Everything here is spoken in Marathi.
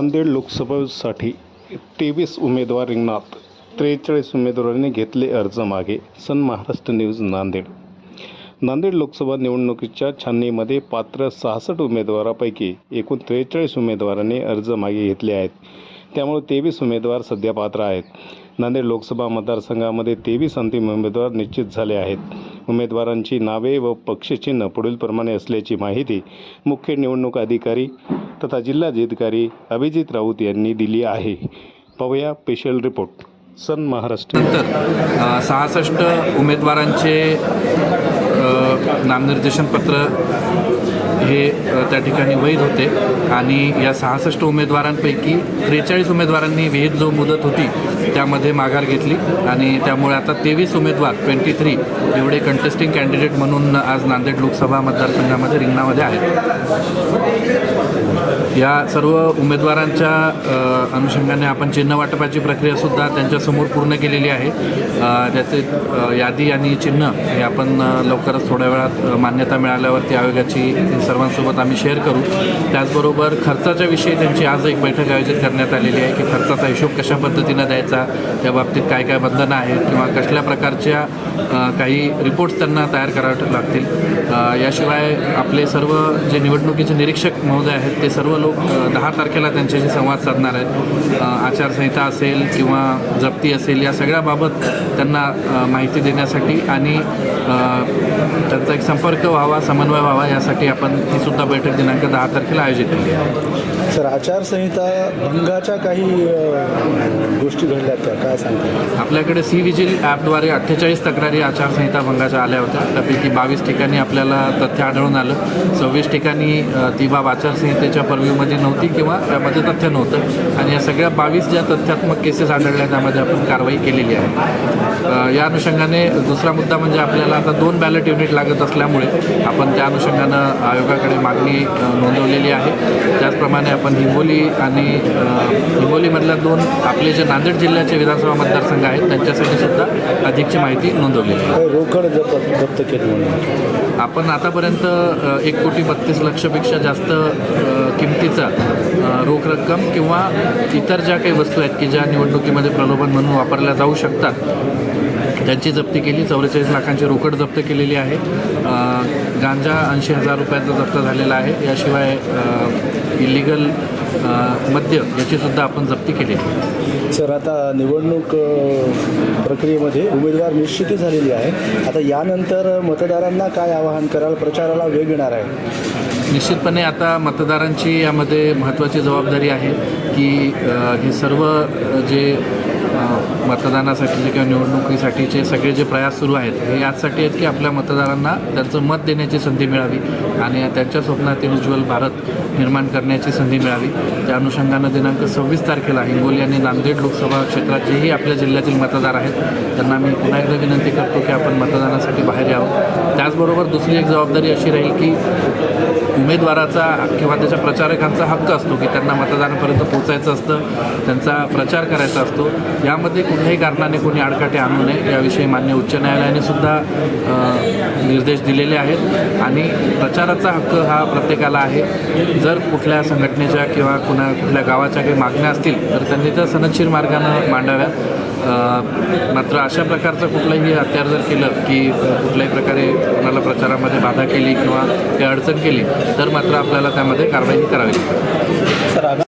नांदेड लोकसभेसाठी तेवीस उमेदवार रिंगणात त्रेचाळीस उमेदवारांनी घेतले अर्ज मागे. Sun Maharashtra news Nanded. Nanded Lok Sabha निवडणुकीच्या छाननीमध्ये पात्र सहासष्ट उमेदवारापैकी एकूण त्रेचाळीस उमेदवारांनी अर्ज मागे घेतले आहेत. त्यामुळे तेवीस उमेदवार सध्या पात्र आहेत. नांदेड लोकसभा मतदारसंघामध्ये तेवीस अंतिम उमेदवार निश्चित झाले आहेत. उमेदवारांची नावे व पक्षचिन्ह पुढीलप्रमाणे असल्याची माहिती मुख्य निवडणूक अधिकारी तथा जिल्हाधिकारी अभिजित राऊत यांनी दिली आहे. पवया स्पेशल रिपोर्ट सन महाराष्ट्र. नंतर सहासष्ट उमेदवारांचे नामनिर्देशन नामनिर्देशनपत्र हे त्या ठिकाणी वैध होते. आणि या सहासष्ट उमेदवारांपैकी त्रेचाळीस उमेदवारांनी विहित जो मुदत होती त्यामध्ये माघार घेतली. आणि त्यामुळे आता तेवीस उमेदवार ट्वेंटी थ्री एवढे कंटेस्टिंग कॅन्डिडेट म्हणून आज नांदेड लोकसभा मतदारसंघामध्ये रिंगणामध्ये आहेत. या सर्व उमेदवारांच्या अनुषंगाने आपण चिन्ह वाटपाची प्रक्रियासुद्धा त्यांच्यासमोर पूर्ण केलेली आहे. त्याचे यादी आणि चिन्ह हे आपण लवकरच थोड्या वेळात मान्यता मिळाल्यावरती आयोगाची सर्वांसोबत आम्ही शेअर करू. त्याचबरोबर खर्चाच्या विषयी त्यांची आज एक बैठक आयोजित करण्यात आलेली आहे की खर्चाचा हिशोब कशा पद्धतीनं द्यायचा त्या बाबतीत काय काय बंधनं आहेत किंवा कसल्या प्रकारच्या काही रिपोर्ट्स त्यांना तयार करावे लागतील. याशिवाय आपले सर्व जे निवडणुकीचे निरीक्षक महोदय आहेत ते सर्व लोक दहा तारखेला त्यांच्याशी संवाद साधणार आहेत. आचारसंहिता असेल किंवा जप्ती असेल या सगळ्याबाबत त्यांना माहिती देण्यासाठी आणि त्यांचा एक संपर्क व्हावा समन्वय व्हावा यासाठी आपण ही सुद्धा बैठक दिनांक दहा तारखेला आयोजित केली आहे. सर आचारसंहिता भंगाच्या काही गोष्टी घडल्यात का काय सांगता? आपल्याकडे सी विजिल ॲपद्वारे अठ्ठेचाळीस तक्रारी आचारसंहिता भंगाच्या आल्या होत्या. त्यापैकी बावीस ठिकाणी आपल्याला तथ्य आढळून आलं. सव्वीस ठिकाणी ती बाब आचारसंहितेच्या पर्व्ह्यूमध्ये नव्हती किंवा त्यामध्ये तथ्य नव्हतं. आणि या सगळ्या बावीस ज्या तथ्यात्मक केसेस आढळल्या त्यामध्ये आपण कारवाई केलेली आहे. या अनुषंगाने दुसरा मुद्दा म्हणजे आपल्याला आता दोन बॅलेट युनिट लागत असल्यामुळे आपण त्या अनुषंगानं आयोगाकडे मागणी नोंदवलेली आहे. त्याचप्रमाणे आपण हिंगोली आणि हिंगोलीमधल्या दोन आपले जे नांदेड जिल्ह्याचे विधानसभा मतदारसंघ आहेत त्यांच्यासाठी सुद्धा अधिकची माहिती नोंदवलेली आहे. रोकड जप जप्त केली आपण आतापर्यंत एक कोटी बत्तीस लक्षपेक्षा जास्त किमतीचा रोख रक्कम किंवा इतर ज्या काही वस्तू आहेत की ज्या निवडणुकीमध्ये प्रलोभन म्हणून वापरल्या जाऊ शकतात त्यांची जप्ती केली चौवेचाळीस लाखांची रोकड जप्त केलेली आहे. गांजा ऐंशी हजार रुपयाचा जप्त झालेला आहे. याशिवाय इलिगल मद्य याचीसुद्धा आपण जप्ती केलेली आहे. सर आता निवडणूक प्रक्रियेमध्ये उमेदवार निश्चिती झालेली आहे. आता यानंतर मतदारांना काय आवाहन कराल? प्रचाराला वेग येणार आहे. निश्चितपणे आता मतदारांची यामध्ये महत्त्वाची जबाबदारी आहे की हे सर्व जे मतदानासाठीचे किंवा निवडणुकीसाठीचे सगळे जे प्रयास सुरू आहेत हे याचसाठी आहेत की आपल्या मतदारांना त्यांचं मत देण्याची संधी मिळावी आणि त्यांच्या स्वप्नातील उज्ज्वल भारत निर्माण करण्याची संधी मिळावी. त्या अनुषंगानं दिनांक सव्वीस तारखेला हिंगोली आणि नांदेड लोकसभा क्षेत्राचेही आपल्या जिल्ह्यातील मतदार आहेत. त्यांना मी पुन्हा एकदा विनंती करतो की आपण मतदानासाठी बाहेर यावं. त्याचबरोबर दुसरी एक जबाबदारी अशी राहील की उमेदवाराचा किंवा त्याच्या प्रचारकांचा हक्क असतो की त्यांना मतदानापर्यंत पोचायचं असतं त्यांचा प्रचार करायचा असतो. यामध्ये कुठल्याही कारणाने कोणी आडकाठी आणू नये याविषयी मान्य उच्च न्यायालयाने सुद्धा निर्देश दिलेले आहेत. आणि प्रचाराचा हक्क हा प्रत्येकाला आहे. जर कुठल्या संघटनेच्या किंवा कुणा कुठल्या गावाच्या काही मागण्या असतील तर त्यांनी त्या सनदशीर मार्गानं मांडाव्यात. मात्र अशा प्रकारचं कुठलंही हत्यार जर केलं की कुठल्याही प्रकारे कोणाला प्रचारामध्ये बाधा केली किंवा ते अडचण केली तर मात्र आपल्याला त्यामध्ये कारवाई करावी लागते.